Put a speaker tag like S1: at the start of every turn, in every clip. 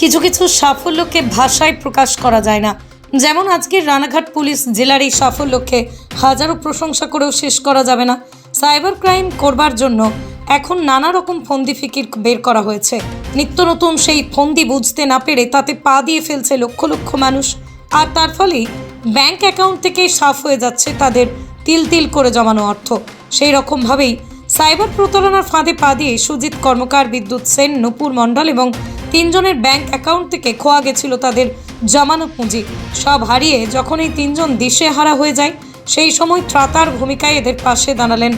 S1: কিছু কিছু সাফল্যকে ভাষায় প্রকাশ করা যায় না। যেমন আজকের রানাঘাট পুলিশ জেলার এই সাফল্যকে হাজারো প্রশংসা করেও শেষ করা যাবে না। সাইবার ক্রাইম করবার জন্য এখন নানা রকম ফন্দি ফিকির বের করা হয়েছে। নিত্য নতুন সেই ফন্দি বুঝতে না পেরে তাতে পা দিয়ে ফেলছে লক্ষ লক্ষ মানুষ। আর তার ফলেই ব্যাংক অ্যাকাউন্ট থেকে সাফ হয়ে যাচ্ছে তাদের তিল তিল করে জমানো অর্থ। সেই রকমভাবেই সাইবার প্রতারণার ফাঁদে পা দিয়ে সুজিত কর্মকার বিদ্যুৎ সেন, নূপুর মণ্ডল এবং তিনজনের ব্যাংক অ্যাকাউন্ট থেকে খোয়া গেছিল তাদের জমানো পুঁজি। সব হারিয়ে যখন এই তিনজন দিশে হারা হয়ে যায়, সেই সময় ত্রাতার ভূমিকায় এদের পাশে দাঁড়ালেন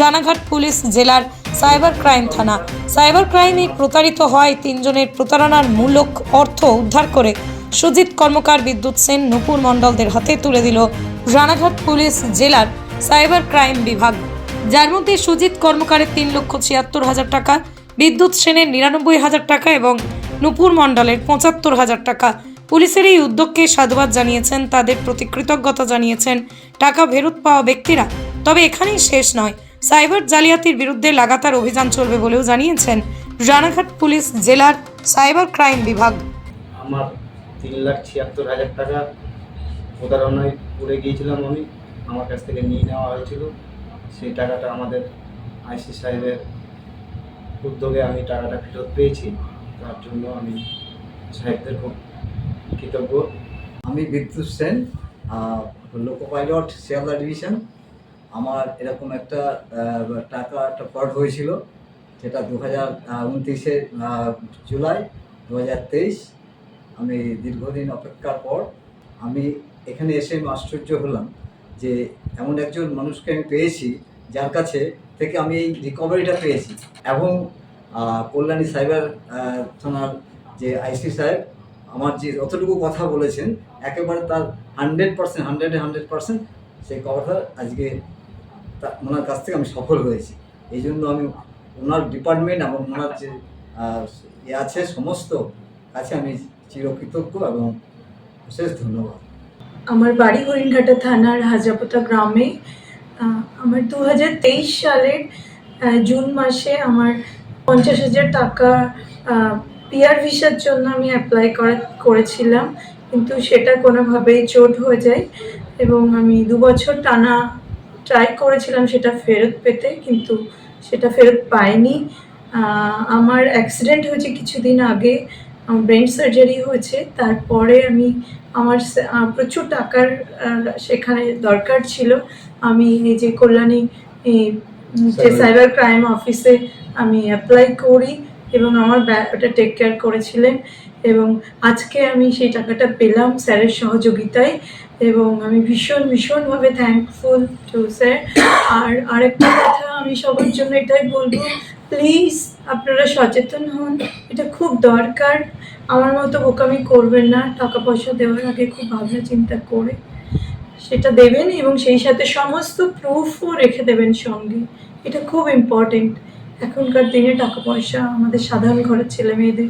S1: রানাঘাট পুলিশ জেলার সাইবার ক্রাইম থানা। সাইবার ক্রাইমে প্রতারিত হয় তিনজনের প্রতারণার মূলক অর্থ উদ্ধার করে সুজিত কর্মকার, বিদ্যুৎ সেন, নূপুর মণ্ডলদের হাতে তুলে দিল রানাঘাট পুলিশ জেলার সাইবার ক্রাইম বিভাগ। যার মধ্যে সুজিত কর্মকারের তিন লক্ষ ছিয়াত্তর হাজার টাকা, বিদ্যুৎ সেনের নিরানব্বই হাজার টাকা এবং নূপুর মণ্ডলের পঁচাত্তর হাজার টাকা। পুলিশের এই উদ্যোগকে সাধুবাদ জানিয়েছেন, তাদের প্রতি কৃতজ্ঞতা জানিয়েছেন টাকা ফেরত পাওয়া ব্যক্তিরা। তবে এখানেই শেষ নয়, সাইবার জালিয়াতির বিরুদ্ধে লাগাতার অভিযান চলবে বলেও জানিয়েছেন রানাঘাট পুলিশ জেলার সাইবার ক্রাইম বিভাগ।
S2: আমার তিন লাখ ছিয়াত্তর হাজার টাকা প্রতারণায় পড়ে গিয়েছিলাম আমি, আমার কাছ থেকে নিয়ে নেওয়া হয়েছিল। সেই টাকাটা আমাদের আইসি সাহেবের উদ্যোগে আমি টাকাটা ফেরত পেয়েছি। তার জন্য আমি সাহেবদের কৃতজ্ঞ।
S3: আমি Bidyut Sen loco pilot Sealdah division. আমার এরকম একটা টাকা, একটা ফ্রড হয়েছিল, যেটা দু হাজার উনত্রিশে জুলাই দু হাজার তেইশ। আমি দীর্ঘদিন অপেক্ষার পর আমি এখানে এসে আশ্চর্য হলাম যে এমন একজন মানুষকে আমি পেয়েছি যার কাছে থেকে আমি এই রিকভারিটা পেয়েছি। এবং কল্যাণী সাইবার থানার যে আইসি সাহেব, আমার যে যতটুকু কথা বলেছেন, একেবারে তার হান্ড্রেড পার্সেন্ট হান্ড্রেডে হান্ড্রেড পার্সেন্ট সেই কথা আজকে ওনার কাছ থেকে আমি সফল হয়েছি। এই জন্য আমি ওনার ডিপার্টমেন্ট এবং ওনার যে ইয়ে আছে সমস্ত কাছে আমি চিরকৃতজ্ঞ এবং বিশেষ ধন্যবাদ।
S4: আমার বাড়ি হরিণঘাটা থানার হাজাপোতা গ্রামে আমার দু হাজার তেইশ সালের জুন মাসে আমার পঞ্চাশ হাজার টাকা পিআর ভিসার জন্য আমি অ্যাপ্লাই করা করেছিলাম কিন্তু সেটা কোনোভাবেই চোট হয়ে যায় এবং আমি দু বছর টানা ট্রাই করেছিলাম সেটা ফেরত পেতে কিন্তু সেটা ফেরত পাইনি। আমার অ্যাক্সিডেন্ট হয়েছে কিছুদিন আগে ব্রেন সার্জারি হয়েছে তারপরে আমি আমার প্রচুর টাকার সেখানে দরকার ছিল। আমি এই যে কল্যাণী যে সাইবার ক্রাইম অফিসে আমি অ্যাপ্লাই করি এবং আমার ব্যাপারটা টেক কেয়ার করেছিলেন এবং আজকে আমি সেই টাকাটা পেলাম স্যারের সহযোগিতায় এবং আমি ভীষণ, ভীষণভাবে থ্যাঙ্কফুল টু স্যার আর আরেকটা কথা আমি সবার জন্য এটাই বলব প্লিজ আপনারা সচেতন হন, এটা খুব দরকার। আমার মতো বোকামি করবেন না টাকা পয়সা দেওয়ার আগে খুব ভাবনা চিন্তা করে সেটা দেবেন এবং সেই সাথে সমস্ত প্রুফও রেখে দেবেন সঙ্গে। এটা খুব ইম্পর্টেন্ট এখনকার দিনে টাকা পয়সা আমাদের সাধারণ ঘরের ছেলে মেয়েদের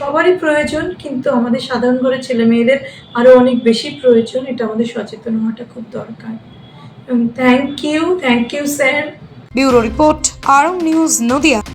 S4: সবারই প্রয়োজন, কিন্তু আমাদের সাধারণ ঘরের ছেলে মেয়েদের আরও অনেক বেশি প্রয়োজন, এটা আমাদের সচেতন হওয়াটা খুব দরকার। Thank you thank you sir
S1: bureau report, Arong news, Nadia.